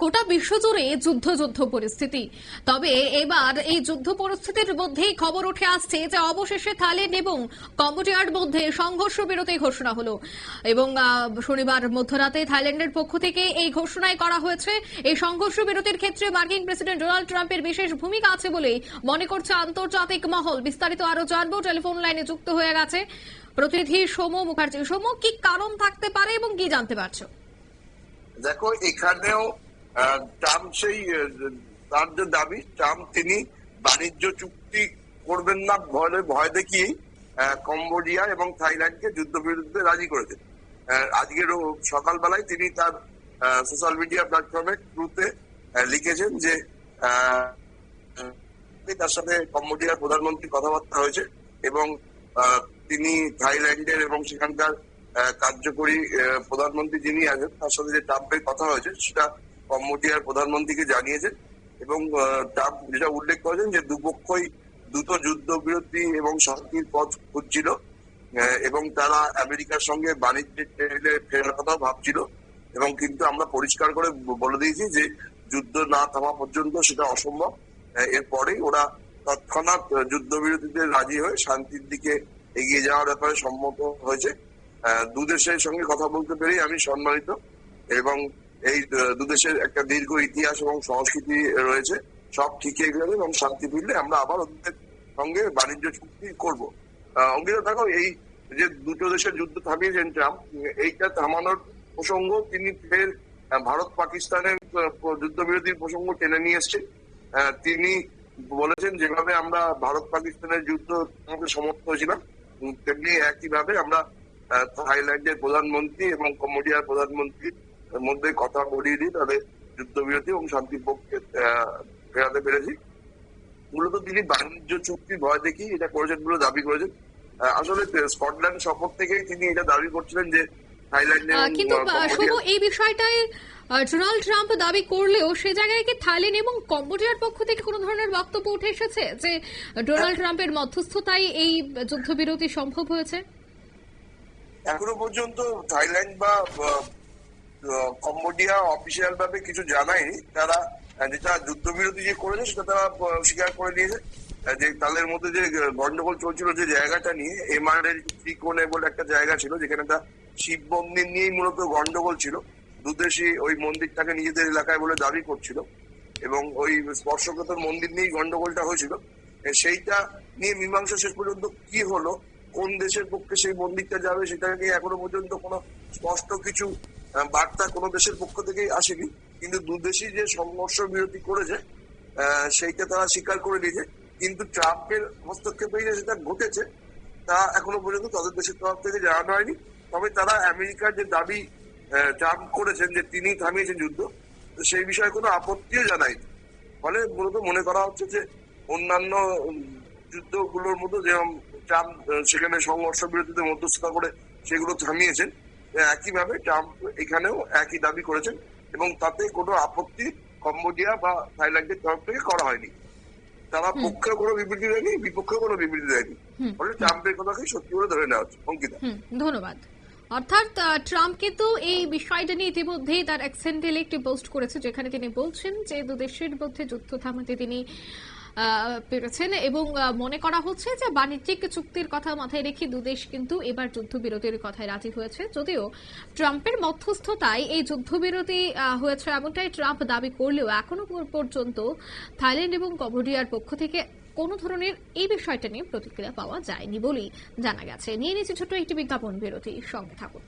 গোটা বিশ্বজুড়ে যুদ্ধ যুদ্ধ পরিস্থিতি। তবে এবার এই যুদ্ধ পরিস্থিতির মধ্যেই খবর উঠে আসছে যে অবশেষে থাইল্যান্ড এবং কম্বোডিয়ার মধ্যে সংঘর্ষ বিরতি ঘোষণা হলো। এবং শনিবার মধ্যরাতে থাইল্যান্ডের পক্ষ থেকে এই ঘোষণাই করা হয়েছে। এই সংঘর্ষ বিরতির ক্ষেত্রে মার্কিন প্রেসিডেন্ট ডোনাল্ড ট্রাম্পের বিশেষ ভূমিকা আছে বলেই মনে করছে আন্তর্জাতিক মহল। বিস্তারিত আরও জানব, টেলিফোন লাইনে যুক্ত হয়ে গেছে প্রতিনিধি সৌম্য মুখার্জি। সৌম্য কি কারণ থাকতে পারে এবং কি জানতে পারছ? দেখো, এখানেও ট্রাম্প সেই তার যে দাবি, ট্রাম্প তিনি বাণিজ্য চুক্তি করবেন না, ভয় ভয় দেখিয়ে কম্বোডিয়া এবং থাইল্যান্ডকে যুদ্ধবিরতিতে রাজি করেছেন। আজকের সকালবেলায় তিনি তার সোশ্যাল মিডিয়া প্ল্যাটফর্মে ট্রুতে লিখেছেন যে তার সাথে কম্বোডিয়ার প্রধানমন্ত্রী কথাবার্তা হয়েছে এবং তিনি থাইল্যান্ডের এবং সেখানকার কার্যকরী প্রধানমন্ত্রী যিনি আছেন, তার সাথে যে ট্রাম্পের কথা হয়েছে, সেটা কম্বোডিয়ার প্রধানমন্ত্রীকে জানিয়েছেন এবং ট্রাম্প যেটা উল্লেখ করেছেন যে দুপক্ষই দ্রুত যুদ্ধ যুদ্ধবিরতি এবং শান্তির পথ খুঁজছিল এবং তারা আমেরিকার সঙ্গে বাণিজ্যের টেবিলে ফেরার কথা ভাবছিল এবং কিন্তু আমরা পরিষ্কার করে বলে দিয়েছি যে যুদ্ধ না থামা পর্যন্ত সেটা অসম্ভব। এরপরেই ওরা তৎক্ষণাৎ যুদ্ধবিরতিতে রাজি হয়ে শান্তির দিকে এগিয়ে যাওয়ার ব্যাপারে সম্মত হয়েছে। দু দেশের সঙ্গে কথা বলতে পেরেই আমি সম্মানিত এবং এই আহ, দু দেশের একটা দীর্ঘ ইতিহাস এবং সংস্কৃতি রয়েছে সব ঠিক হয়ে গেলে এবং শান্তি ফিরলে আমরা আবার ওদের সঙ্গে বাণিজ্য চুক্তি করব। অঙ্কিত দেখো এই যে দুটো দেশের যুদ্ধ থামিয়েছেন ট্রাম্প এইটা থামানোর প্রসঙ্গ তিনি ফের ভারত পাকিস্তানের আহ, যুদ্ধবিরতির প্রসঙ্গ টেনে নিয়ে এসছেন। আহ, তিনি বলেছেন যেভাবে আমরা ভারত পাকিস্তানের যুদ্ধ সমর্থ হয়েছিলাম তেমনি একইভাবে আমরা থাইল্যান্ডের প্রধানমন্ত্রী এবং কম্বোডিয়ার প্রধানমন্ত্রীর মধ্যে কথা বলিয়ে দিয়ে তাদের যুদ্ধবিরতি এবং শান্তির পক্ষে ফেরাতে পেরেছি। মূলত তিনি বাণিজ্য চুক্তি ভয় দেখি এটা করেছেন বলে দাবি করেছেন। আসলে স্কটল্যান্ড সফর থেকেই তিনি এটা দাবি করছিলেন যে থাইল্যান্ড কিন্তু শুভ এই বিষয়টায় ডোনাল্ড ট্রাম্প দাবি করলেও সে জায়গায় কি থাইল্যান্ড এবং কম্বোডিয়ার পক্ষ থেকে কোনো ধরনের বক্তব্য উঠে এসেছে যে ডোনাল্ড ট্রাম্পের মধ্যস্থতায় এই যুদ্ধবিরতি সম্ভব হয়েছে? এখনও পর্যন্ত থাইল্যান্ড বা কম্বোডিয়া অফিসিয়াল ভাবে কিছু জানায়নি। তারা যেটা যুদ্ধবিরতি যে করেছে, সেটা তারা স্বীকার করে নিয়েছে। যে তাদের মধ্যে যে গন্ডগোল চলছিল যে জায়গাটা নিয়ে এমআর এর ত্রিকোণে বলে একটা জায়গা ছিল, যেখানে একটা শিব মন্দির নিয়েই মূলত গন্ডগোল ছিল। দুদেশই ওই মন্দিরটাকে নিজেদের এলাকায় বলে দাবি করছিল। এবং ওই স্পর্শকাতর মন্দির নিয়েই গন্ডগোলটা হয়েছিল। সেইটা নিয়ে মীমাংসা শেষ পর্যন্ত কি হলো, কোন দেশের পক্ষে সেই মন্দিরটা যাবে, সেটা নিয়ে এখনও পর্যন্ত কোনো স্পষ্ট কিছু বার্তা কোনো দেশের পক্ষ থেকেই আসেনি। কিন্তু দু দেশই যে সংঘর্ষ বিরতি করেছে সেইটা তারা স্বীকার করে নিয়েছে। কিন্তু ট্রাম্পের হস্তক্ষেপে যে সেটা ঘটেছে, তা এখনও পর্যন্ত তাদের দেশের তরফ থেকে জানানো হয়নি। তবে তারা আমেরিকার যে দাবি ট্রাম্প করেছেন যে তিনি থামিয়েছেন যুদ্ধ সেই বিষয়ে কোনো আপত্তিও জানায়নি। ফলে মূলত মনে করা হচ্ছে যে অন্যান্য যুদ্ধগুলোর মতো যেরকম ট্রাম্প সেখানে সংঘর্ষ বিরতিতে মধ্যস্থতা করে সেগুলো থামিয়েছেন। একইভাবে ট্রাম্প এখানেও একই দাবি করেছেন এবং তাতে কোনো আপত্তি কম্বোডিয়া বা থাইল্যান্ডের তরফ থেকে করা হয়নি। তারা পক্ষে কোনো বিবৃতি দেয়নি বিপক্ষে কোনো বিবৃতি দেয়নি। ফলে ট্রাম্পের কথাকে সত্যি বলে ধরে নেওয়া হচ্ছে অঙ্কিতা। ধন্যবাদ। অর্থাৎ ট্রাম্প কিন্তু এই বিষয়টা নিয়ে ইতিমধ্যেই তার অ্যাক্সেন্টেলে একটি পোস্ট করেছে যেখানে তিনি বলছেন যে দু দেশের মধ্যে যুদ্ধ থামাতে তিনি পেরেছেন এবং মনে করা হচ্ছে যে বাণিজ্যিক চুক্তির কথা মাথায় রেখে দুদেশ কিন্তু এবার যুদ্ধবিরতির কথায় রাজি হয়েছে। যদিও ট্রাম্পের মধ্যস্থতায় এই যুদ্ধবিরতি হয়েছে এমনটাই ট্রাম্প দাবি করলেও এখনও পর্যন্ত থাইল্যান্ড এবং কম্বোডিয়ার পক্ষ থেকে কোনো ধরনের এই বিষয়টা নিয়ে প্রতিক্রিয়া পাওয়া যায়নি বলেই জানা গেছে। নিয়ে নিচ্ছে ছোট্ট একটি বিজ্ঞাপন বিরতি সঙ্গে থাকুন।